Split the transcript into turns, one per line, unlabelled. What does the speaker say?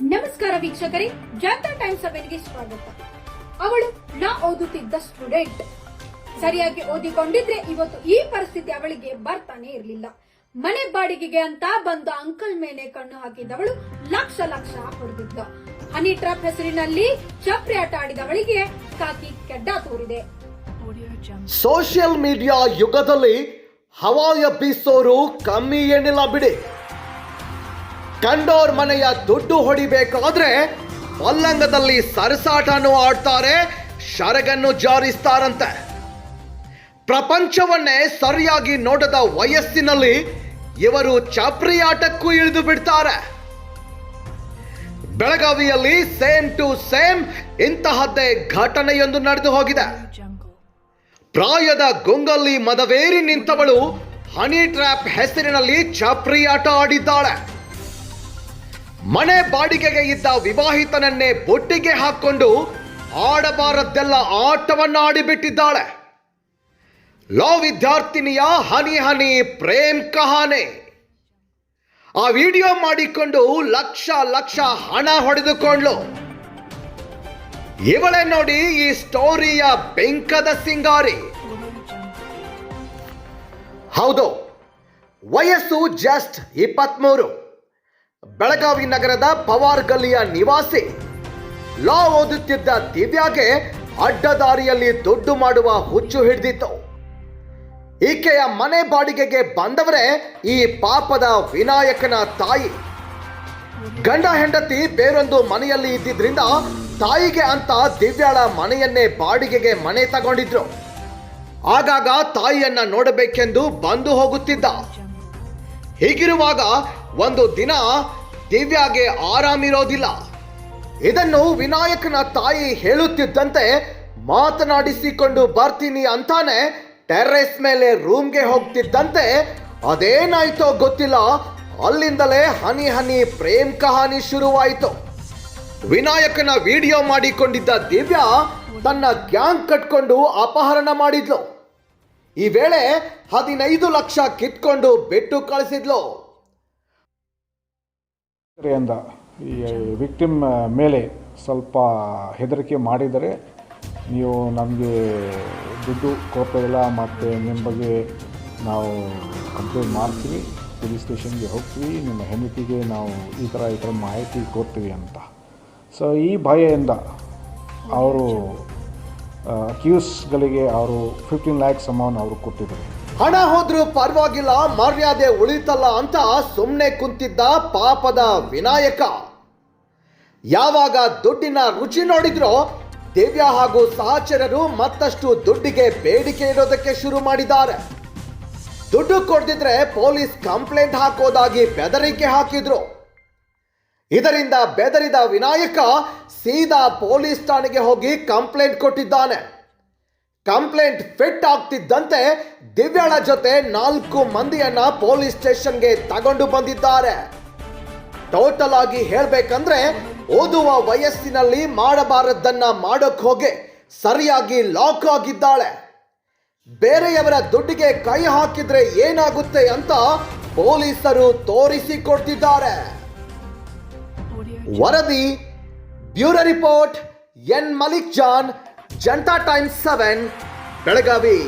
ನಮಸ್ಕಾರ ವೀಕ್ಷಕರೇ ಜಾತಾ ಟೈಮ್ಸ್ ಸಭೆಗೆ ಸ್ವಾಗತ. ಅವಳು ನಾ ಓದುತ್ತಿದ್ದ ಸ್ಟೂಡೆಂಟ್. ಸರಿಯಾಗಿ ಓದಿಕೊಂಡಿದ್ರೆ ಇವತ್ತು ಈ ಪರಿಸ್ಥಿತಿ ಅವಳಿಗೆ ಬರ್ತಾನೆ ಇರಲಿಲ್ಲ. ಮನೆ ಬಾಡಿಗೆಗೆ ಅಂತ ಬಂದ ಅಂಕಲ್ ಮೇಲೆ ಕಣ್ಣು ಹಾಕಿದವಳು ಲಕ್ಷ ಲಕ್ಷ ಹೊಡೆದಿದ್ದ ಹನಿ ಟ್ರಾಪ್ ಹೆಸರಿನಲ್ಲಿ ಚಪ್ರಿ ಆಟ ಆಡಿದವಳಿಗೆ ಕಾಕಿ ಕೆಡ್ಡ ತೋರಿದೆ.
ಸೋಷಿಯಲ್ ಮೀಡಿಯಾ ಯುಗದಲ್ಲಿ ಹವಾಯ ಬೀಸೋರು ಕಮ್ಮಿ ಏನಿಲ್ಲ ಬಿಡಿ. ಕಂಡೋರ್ ಮನೆಯ ದುಡ್ಡು ಹೊಡಿಬೇಕಾದ್ರೆ ಪಲ್ಲಂಗದಲ್ಲಿ ಸರಸಾಟನು ಆಡ್ತಾರೆ, ಶರಗನ್ನು ಜಾರಿಸ್ತಾರಂತೆ. ಪ್ರಪಂಚವನ್ನೇ ಸರಿಯಾಗಿ ನೋಡದ ವಯಸ್ಸಿನಲ್ಲಿ ಇವರು ಚಪ್ರಿಯಾಟಕ್ಕೂ ಇಳಿದು ಬಿಡ್ತಾರೆ. ಬೆಳಗಾವಿಯಲ್ಲಿ ಸೇಮ್ ಟು ಸೇಮ್ ಇಂತಹದ್ದೇ ಘಟನೆಯೊಂದು ನಡೆದು ಹೋಗಿದೆ. ಪ್ರಾಯದ ಗೊಂಗಲ್ಲಿ ಮದವೇರಿ ನಿಂತವಳು ಹನಿ ಟ್ರ್ಯಾಪ್ ಹೆಸರಿನಲ್ಲಿ ಚಾಪ್ರಿ ಆಟ ಆಡಿದ್ದಾಳೆ. ಮನೆ ಬಾಡಿಗೆಗೆ ಇದ್ದ ವಿವಾಹಿತನನ್ನೇ ಬೊಟ್ಟಿಗೆ ಹಾಕೊಂಡು ಆಡಬಾರದ್ದೆಲ್ಲ ಆಟವನ್ನ ಆಡಿಬಿಟ್ಟಿದ್ದಾಳೆ ಲಾ ವಿದ್ಯಾರ್ಥಿನಿಯ ಹನಿ ಹನಿ ಪ್ರೇಮ್ ಕಹಾನೆ. ಆ ವಿಡಿಯೋ ಮಾಡಿಕೊಂಡು ಲಕ್ಷ ಲಕ್ಷ ಹಣ ಹೊಡೆದುಕೊಂಡ್ಲು ಇವಳೇ ನೋಡಿ ಈ ಸ್ಟೋರಿಯ ಬೆಂಕದ ಸಿಂಗಾರಿ. ಹೌದು, ವಯಸ್ಸು ಜಸ್ಟ್ ಇಪ್ಪತ್ಮೂರು. ಬೆಳಗಾವಿ ನಗರದ ಪವಾರ್ ಗಲ್ಲಿಯ ನಿವಾಸಿ ಲಾ ಓದುತ್ತಿದ್ದ ದಿವ್ಯಾಗೆ ಅಡ್ಡದಾರಿಯಲ್ಲಿ ದುಡ್ಡು ಮಾಡುವ ಹುಚ್ಚು ಹಿಡಿದಿತ್ತು. ಈಕೆಯ ಮನೆ ಬಾಡಿಗೆಗೆ ಬಂದವರೇ ಈ ಪಾಪದ ವಿನಾಯಕನ ತಾಯಿ. ಗಂಡ ಹೆಂಡತಿ ಬೇರೊಂದು ಮನೆಯಲ್ಲಿ ಇದ್ದಿದ್ರಿಂದ ತಾಯಿಗೆ ಅಂತ ದಿವ್ಯಾಳ ಮನೆಯನ್ನೇ ಬಾಡಿಗೆಗೆ ಮನೆ ತಗೊಂಡಿದ್ರು. ಆಗಾಗ ತಾಯಿಯನ್ನ ನೋಡಬೇಕೆಂದು ಬಂದು ಹೋಗುತ್ತಿದ್ದ. ಹೀಗಿರುವಾಗ ಒಂದು ದಿನ ದಿವ್ಯಾಗೆ ಆರಾಮಿರೋದಿಲ್ಲ. ಇದನ್ನು ವಿನಾಯಕನ ತಾಯಿ ಹೇಳುತ್ತಿದ್ದಂತೆ ಮಾತನಾಡಿಸಿಕೊಂಡು ಬರ್ತೀನಿ ಅಂತಾನೆ ಟೆರ್ರೆಸ್ ಮೇಲೆ ರೂಮ್ಗೆ ಹೋಗ್ತಿದ್ದಂತೆ ಅದೇನಾಯ್ತೋ ಗೊತ್ತಿಲ್ಲ, ಅಲ್ಲಿಂದಲೇ ಹನಿ ಹನಿ ಪ್ರೇಮ್ ಕಹಾನಿ ಶುರುವಾಯಿತು. ವಿನಾಯಕನ ವಿಡಿಯೋ ಮಾಡಿಕೊಂಡಿದ್ದ ದಿವ್ಯಾ ತನ್ನ ಗ್ಯಾಂಗ್ ಕಟ್ಕೊಂಡು ಅಪಹರಣ ಮಾಡಿದ್ಲು. ಈ ವೇಳೆ ಹದಿನೈದು ಲಕ್ಷ ಕಿತ್ಕೊಂಡು ಬಿಟ್ಟು ಕಳಿಸಿದ್ಲು.
ಅಂದ ಈ ವಿಕ್ಟಿಮ್ ಮೇಲೆ ಸ್ವಲ್ಪ ಹೆದರಿಕೆ ಮಾಡಿದರೆ ನೀವು ನಮಗೆ ದುಡ್ಡು ಕೊಡ್ತಾಯಿಲ್ಲ ಮತ್ತು ನಿಮ್ಮ ಬಗ್ಗೆ ನಾವು ಕಂಪ್ಲೇಂಟ್ ಮಾಡ್ತೀವಿ, ಪೊಲೀಸ್ ಸ್ಟೇಷನ್ಗೆ ಹೋಗ್ತೀವಿ, ನಿಮ್ಮ ಹೆಂಡತಿಗೆ ನಾವು ಈ ಥರ ಈ ಥರ ಮಾಹಿತಿ ಕೊಡ್ತೀವಿ ಅಂತ. ಸೊ ಈ ಭಯದಿಂದ ಅವರು ಅಕ್ಯೂಸ್ಗಳಿಗೆ ಅವರು ಫಿಫ್ಟೀನ್ ಲ್ಯಾಕ್ಸ್ ಅಮೌಂಟ್ ಅವರು ಕೊಟ್ಟಿದ್ದಾರೆ
ಹಣ ಹೋದ್ರೂ ಪರವಾಗಿಲ್ಲ, ಮರ್ಯಾದೆ ಉಳಿತಲ್ಲ ಅಂತ ಸುಮ್ಮನೆ ಕುಂತಿದ್ದ ಪಾಪದ ವಿನಾಯಕ. ಯಾವಾಗ ದುಡ್ಡಿನ ರುಚಿ ನೋಡಿದ್ರೋ, ದಿವ್ಯ ಹಾಗೂ ಸಹಚರರು ಮತ್ತಷ್ಟು ದುಡ್ಡಿಗೆ ಬೇಡಿಕೆ ಇಡೋದಕ್ಕೆ ಶುರು ಮಾಡಿದ್ದಾರೆ. ದುಡ್ಡು ಕೊಡ್ದಿದ್ರೆ ಪೊಲೀಸ್ ಕಂಪ್ಲೇಂಟ್ ಹಾಕೋದಾಗಿ ಬೆದರಿಕೆ ಹಾಕಿದ್ರು. ಇದರಿಂದ ಬೆದರಿದ ವಿನಾಯಕ ಸೀದಾ ಪೊಲೀಸ್ ಠಾಣೆಗೆ ಹೋಗಿ ಕಂಪ್ಲೇಂಟ್ ಕೊಟ್ಟಿದ್ದಾನೆ. ಕಂಪ್ಲೇಂಟ್ ಫಿಟ್ ಆಗ್ತಿದ್ದಂತೆ ದಿವ್ಯಾಳ ಜೊತೆ ನಾಲ್ಕು ಮಂದಿಯನ್ನ ಪೊಲೀಸ್ ಸ್ಟೇಷನ್ಗೆ ತಗೊಂಡು ಬಂದಿದ್ದಾರೆ. ಟೋಟಲ್ ಆಗಿ ಹೇಳಬೇಕಂದ್ರೆ ಓದುವ ವಯಸ್ಸಿನಲ್ಲಿ ಮಾಡಬಾರದನ್ನ ಮಾಡೋಕ್ ಹೋಗಿ ಸರಿಯಾಗಿ ಲಾಕ್ ಆಗಿದ್ದಾಳೆ. ಬೇರೆಯವರ ದುಡ್ಡಿಗೆ ಕೈ ಹಾಕಿದ್ರೆ ಏನಾಗುತ್ತೆ ಅಂತ ಪೊಲೀಸರು ತೋರಿಸಿಕೊಡ್ತಿದ್ದಾರೆ ವರದಿ bureau report N Malik John Janata times seven Belagavi.